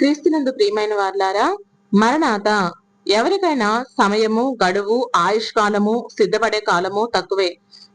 క్రీస్తునందు ప్రియమైన వార్లారా మరణాత ఎవరికైనా సమయము గడువు ఆయుష్ కాలము సిద్ధపడే కాలము తక్కువే.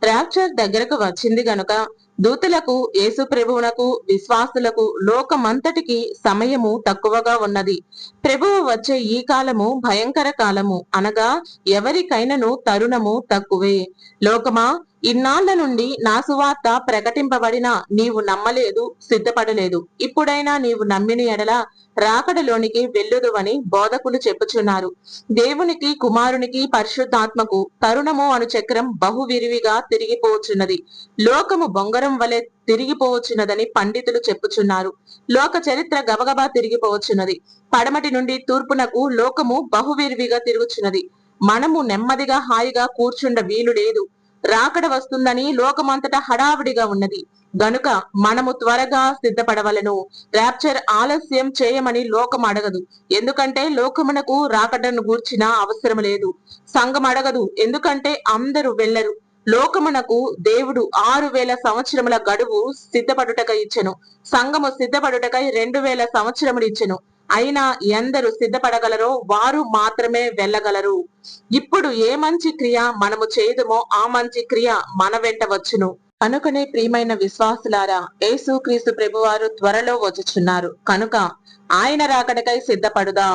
ర్యాప్చర్ దగ్గరకు వచ్చింది గనుక దూతలకు యేసు ప్రభువునకు విశ్వాసులకు లోకమంతటికి సమయము తక్కువగా ఉన్నది. ప్రభువు వచ్చే ఈ కాలము భయంకర కాలము అనగా ఎవరికైనను తరుణము తక్కువే. లోకమా ఇన్నాళ్ళ నుండి నా సువార్త ప్రకటింపబడిన నీవు నమ్మలేదు సిద్ధపడలేదు. ఇప్పుడైనా నీవు నమ్మిన ఎడల రాకడలోనికి వెళ్ళుదువని బోధకులు చెప్పుచున్నారు. దేవునికి కుమారునికి పరిశుద్ధాత్మకు తరుణము అను చక్రం బహువిరివిగా తిరిగిపోవచ్చున్నది లోకము బొంగరం వలె తిరిగిపోవచ్చున్నదని పండితులు చెప్పుచున్నారు. లోక చరిత్ర గబగబా తిరిగిపోవచ్చున్నది పడమటి నుండి తూర్పునకు లోకము బహువిరివిగా తిరుగుచున్నది. మనము నెమ్మదిగా హాయిగా కూర్చుండ వీలు లేదు రాకడ వస్తుందని లోకమంతటా హడావిడిగా ఉన్నది. గనుక మనము త్వరగా సిద్ధపడవలను. ర్యాప్చర్ ఆలస్యం చేయమని లోకం అడగదు. ఎందుకంటే లోకమునకు రాకడను గూర్చిన అవసరం లేదు. సంఘం అడగదు. ఎందుకంటే అందరూ వెళ్ళరు లోకమునకు దేవుడు ఆరు వేల సంవత్సరముల గడువు సిద్ధపడుటక ఇచ్చెను. సంఘము సిద్ధపడుటకై రెండు వేల సంవత్సరములు ఇచ్చెను. అయినా ఎందరు సిద్ధపడగలరో వారు మాత్రమే వెళ్ళగలరు. ఇప్పుడు ఏ మంచి క్రియ మనము చేయదుమో ఆ మంచి క్రియ మన వెంట వచ్చును. కనుకనే ప్రియమైన విశ్వాసులారా యేసు క్రీస్తు ప్రభువారు త్వరలో వచ్చుచున్నారు. కనుక ఆయన రాకడకై సిద్ధపడుదా.